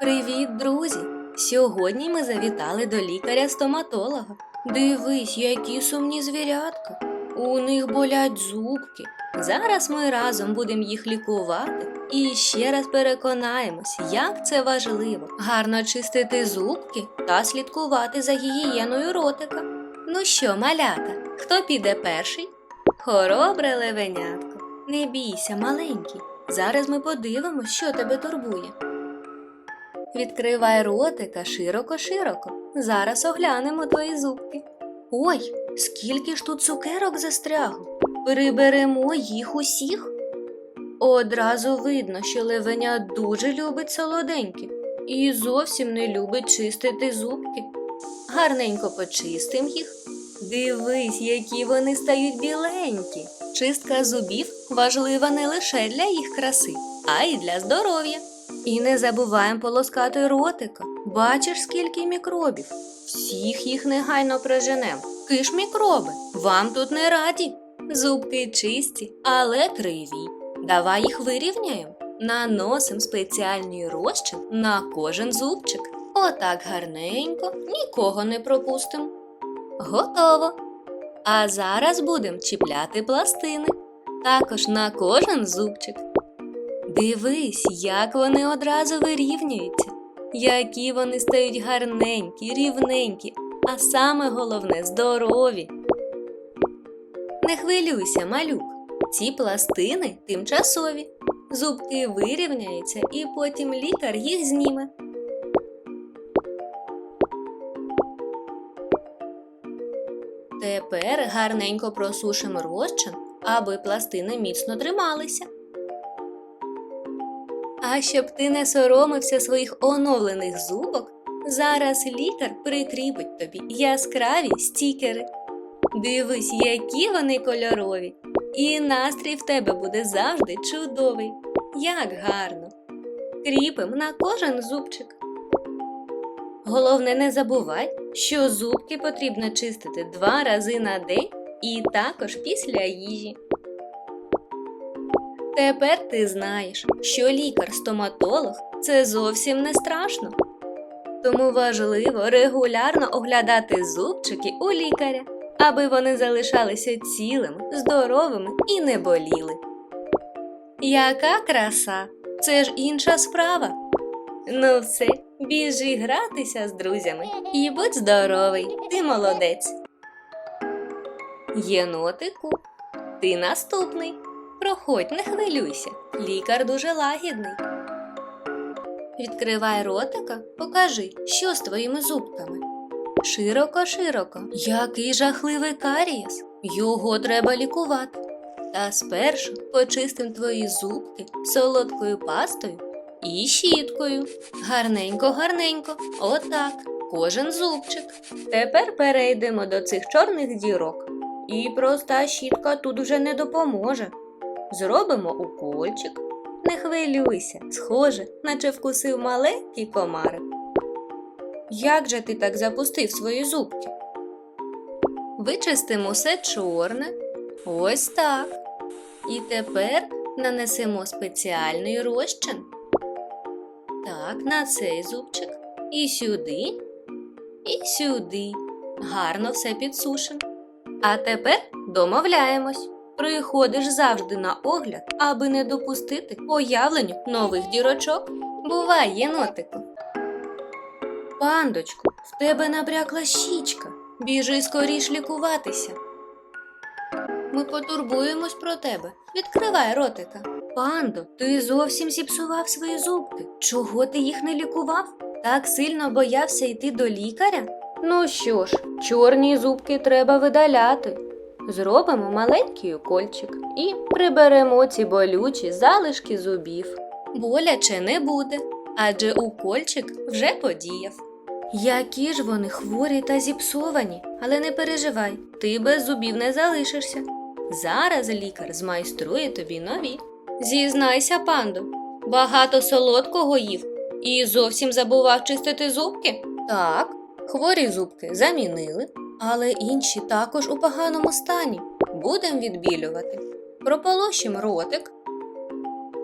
Привіт, друзі! Сьогодні ми завітали до лікаря-стоматолога. Дивись, які сумні звірятка. У них болять зубки. Зараз ми разом будемо їх лікувати і ще раз переконаємось, як це важливо гарно чистити зубки та слідкувати за гігієною ротика. Ну що, малята, хто піде перший? Хоробре левенятко. Не бійся, маленький. Зараз ми подивимось, що тебе турбує. Відкривай ротика широко-широко. Зараз оглянемо твої зубки. Ой, скільки ж тут цукерок застрягло. Приберемо їх усіх. Одразу видно, що левеня дуже любить солоденьке і зовсім не любить чистити зубки. Гарненько почистим їх. Дивись, які вони стають біленькі. Чистка зубів важлива не лише для їх краси, а й для здоров'я. І не забуваємо полоскати ротика. Бачиш, скільки мікробів. Всіх їх негайно приженем. Киш мікроби, вам тут не раді. Зубки чисті, але криві. Давай їх вирівняємо. Наносим спеціальний розчин на кожен зубчик. Отак гарненько, нікого не пропустимо. Готово. А зараз будемо чіпляти пластини. Також на кожен зубчик. Дивись, як вони одразу вирівнюються, які вони стають гарненькі, рівненькі, а саме головне здорові. Не хвилюйся, малюк. Ці пластини тимчасові. Зубки вирівняються і потім лікар їх зніме. Тепер гарненько просушимо розчин, аби пластини міцно трималися. А щоб ти не соромився своїх оновлених зубок, зараз лікар прикріпить тобі яскраві стікери. Дивись, які вони кольорові, і настрій в тебе буде завжди чудовий. Як гарно! Кріпим на кожен зубчик. Головне, не забувай, що зубки потрібно чистити два рази на день і також після їжі. Тепер ти знаєш, що лікар-стоматолог це зовсім не страшно. Тому важливо регулярно оглядати зубчики у лікаря, аби вони залишалися цілими, здоровими і не боліли. Яка краса! Це ж інша справа. Ну все, біжи гратися з друзями і будь здоровий, ти молодець. Єнотику, ти наступний. Проходь, не хвилюйся, лікар дуже лагідний. Відкривай ротика, покажи, що з твоїми зубками. Широко, широко, який жахливий карієс. Його треба лікувати. Та спершу почистим твої зубки солодкою пастою і щіткою. Гарненько, гарненько, отак, кожен зубчик. Тепер перейдемо до цих чорних дірок. І проста щітка тут вже не допоможе. Зробимо укольчик. Не хвилюйся, схоже, наче вкусив маленький комарик. Як же ти так запустив свої зубки? Вичистимо все чорне. Ось так. І тепер нанесемо спеціальний розчин. Так, на цей зубчик. І сюди, і сюди. Гарно все підсушимо. А тепер домовляємось. Приходиш завжди на огляд, аби не допустити появленню нових дірочок. Бувай, єнотику. Пандочку, в тебе набрякла щічка. Біжи скоріш лікуватися. Ми потурбуємось про тебе. Відкривай ротика. Пандо, ти зовсім зіпсував свої зубки. Чого ти їх не лікував? Так сильно боявся йти до лікаря? Ну що ж, чорні зубки треба видаляти. Зробимо маленький укольчик і приберемо ці болючі залишки зубів. Боляче не буде, адже укольчик вже подіяв. Які ж вони хворі та зіпсовані, але не переживай, ти без зубів не залишишся. Зараз лікар змайструє тобі нові. Зізнайся, панду, багато солодкого їв і зовсім забував чистити зубки? Так, хворі зубки замінили, але інші також у поганому стані. Будем відбілювати. Прополощимо ротик.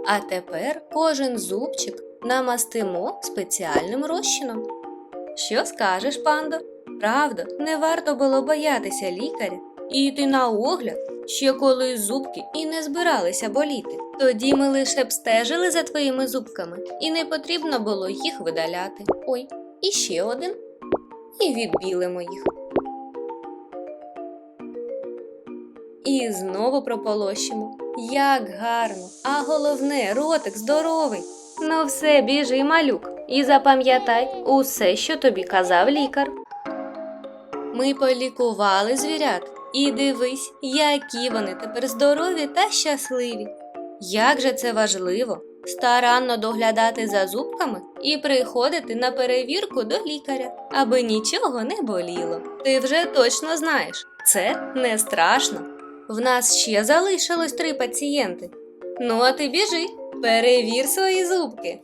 А тепер кожен зубчик намастимо спеціальним розчином. Що скажеш, пандо? Правда, не варто було боятися лікаря і йти на огляд, ще коли зубки і не збиралися боліти. Тоді ми лише б стежили за твоїми зубками, і не потрібно було їх видаляти. Ой, і ще один. І відбілимо їх. І знову прополощимо. Як гарно! А головне, ротик здоровий. Ну все, біжи, малюк, і запам'ятай усе, що тобі казав лікар. Ми полікували звірят, і дивись, які вони тепер здорові та щасливі. Як же це важливо старанно доглядати за зубками і приходити на перевірку до лікаря, аби нічого не боліло. Ти вже точно знаєш, це не страшно. В нас ще залишилось три пацієнти. Ну, а ти біжи, перевір свої зубки.